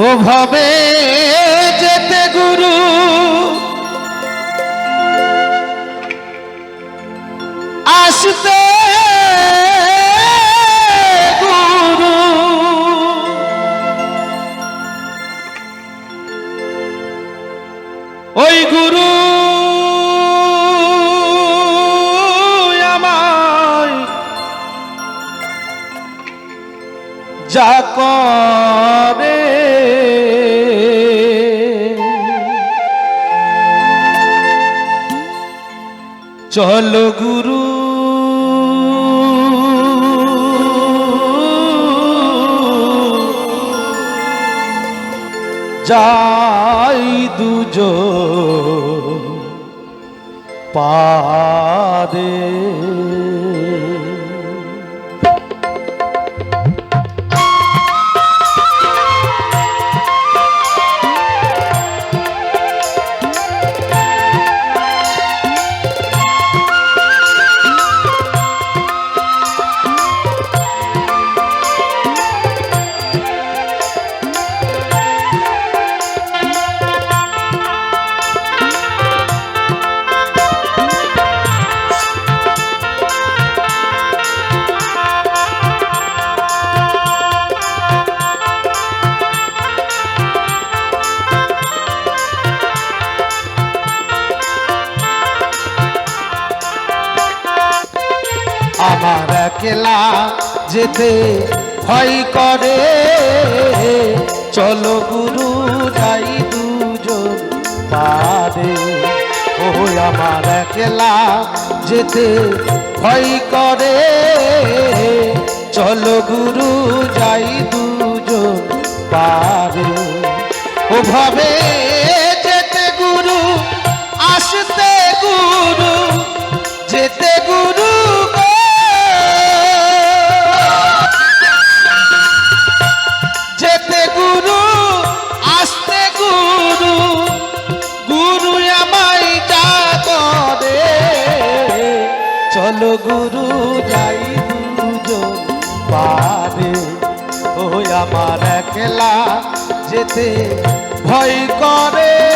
ওভাবে যেতে গুরু। আসতে চলো গুরু। যাই দুজো পাদে যেতে ভয় করে। চলো গুরু, যাই দুজন পারে ও আমার একলা যেতে ভয় করে। চলো গুরু, যাই দুজন পারে ওভাবে যেতে গুরু আসতে গুরু যাই দুজন পারে। ও আমার একলা যেতে ভয় করে।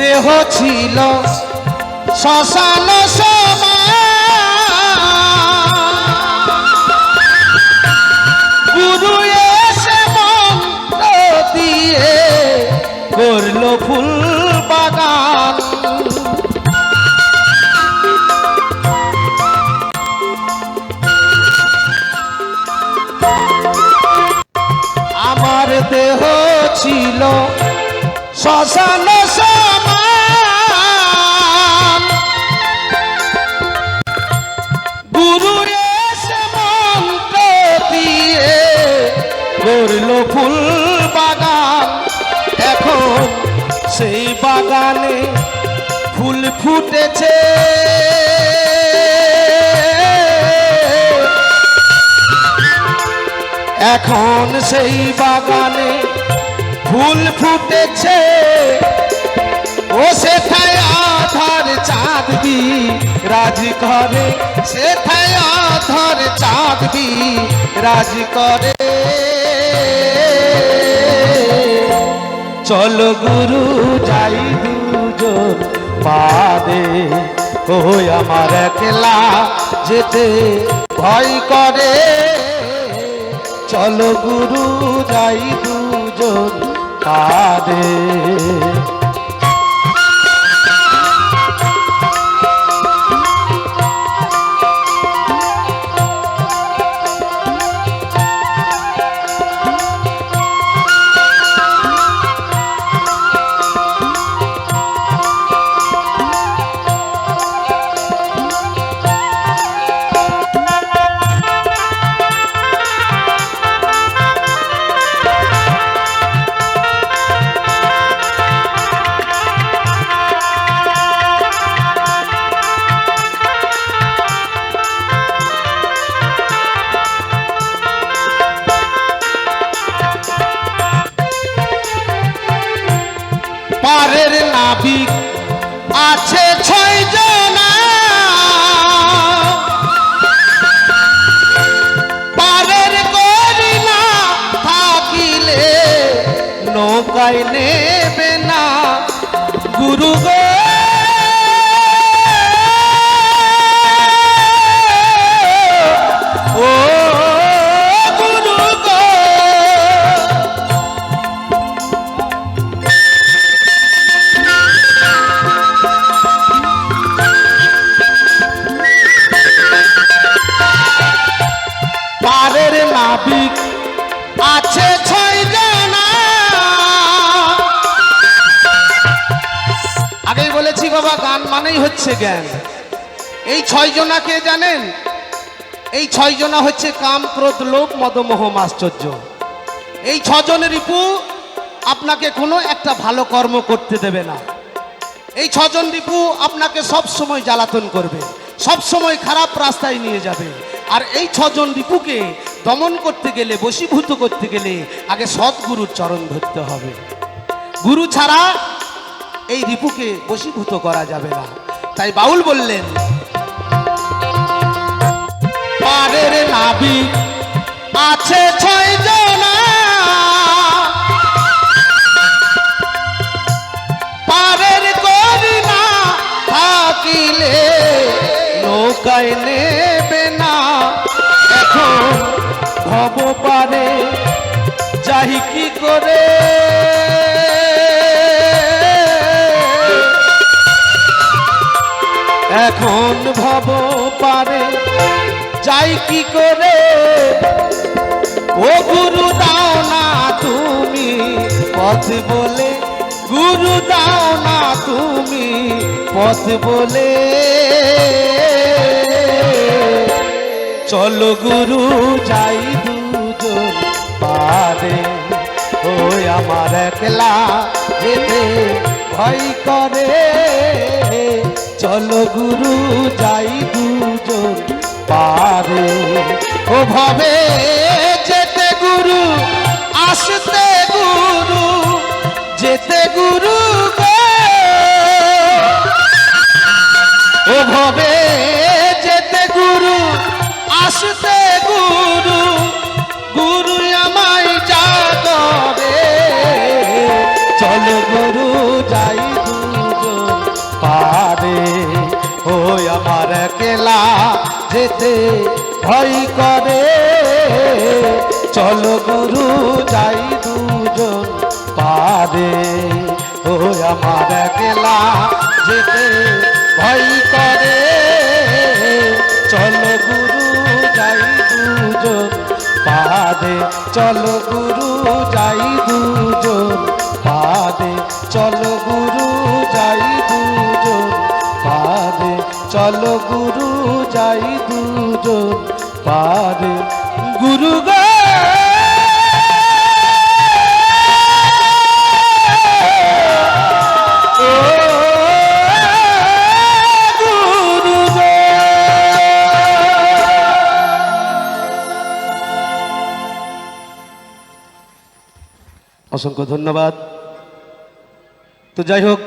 দেহ ছিল শ্মশান গুরু এসে মন্ত্র দিয়ে করল ফুল বাগান। আমার দেহ ছিল শ্মশান সমান। গুরুর মন্ত্র দিয়ে করল ফুল বাগান। এখন সেই বাগানে ফুল ফুটেছে। এখন সেই বাগানে ফুল ফুটেছে। ও সেথায় আধার চাঁদ দি রাজ করে সেথায় আধার চাঁদ দি রাজ করে চলো গুরু, যাই দুজন পাদে। ও আমার একলা যেতে ভয় করে। চলো গুরু, যাই দুজন কাঁদে। নৌকায় নেবে না। গুরু গো আগেই বলেছি বাবা, গান মানেই হচ্ছে জ্ঞান। এই ছয় জনা কে জানেন? এই ছয় জনা হচ্ছে কাম ক্রোধ লোভ মদমোহ আশ্চর্য এই ছজন রিপু আপনাকে কোনো একটা ভালো কর্ম করতে দেবে না। এই ছজন রিপু আপনাকে সব সময় জ্বালাতন করবে, সব সময় খারাপ রাস্তায় নিয়ে যাবে। আর এই ছজন রিপুকে দমন করতে গেলে, বশীভূত করতে গেলে আগে সৎগুরুর চরণ ধরতে হবে। গুরু ছাড়া এই রিপুকে বশীভূত করা যাবে না। তাই বাউল বললেন, পারের নাবিক আছে ছয় জনা। পারের করি না থাকিলে নৌকায় নেবে না। এখন ভব পারে, যাই কি করে? এখন ভব পারে, যাই কি করে? ও গুরু দাও না তুমি, পথ বলে, গুরু দাও না তুমি, পথ বলে। চলো গুরু, যাই দুজন পারে, ওই আমার একলা যেতে ভয় করে। চলো গুরু, যাই দুজন পারে। ও ভাবে যেতে গুরু, আসতে গুরু, যেতে গুরু গো। ও ভবে যেতে গুরু, আসতে গুরু একলা যেতে ভয় করে। চলো গুরু, যাই দুজন পারে। ও আমার একলা যেতে ভয় করে। চলো গুরু, যাই দুজন পাদে চলো গুরু, যাই দুজন পাদে চলো গুরু, যাই চলো গুরু যাই দুজন পাদে গুরু গো। অসংখ্য ধন্যবাদ। তো যাই হোক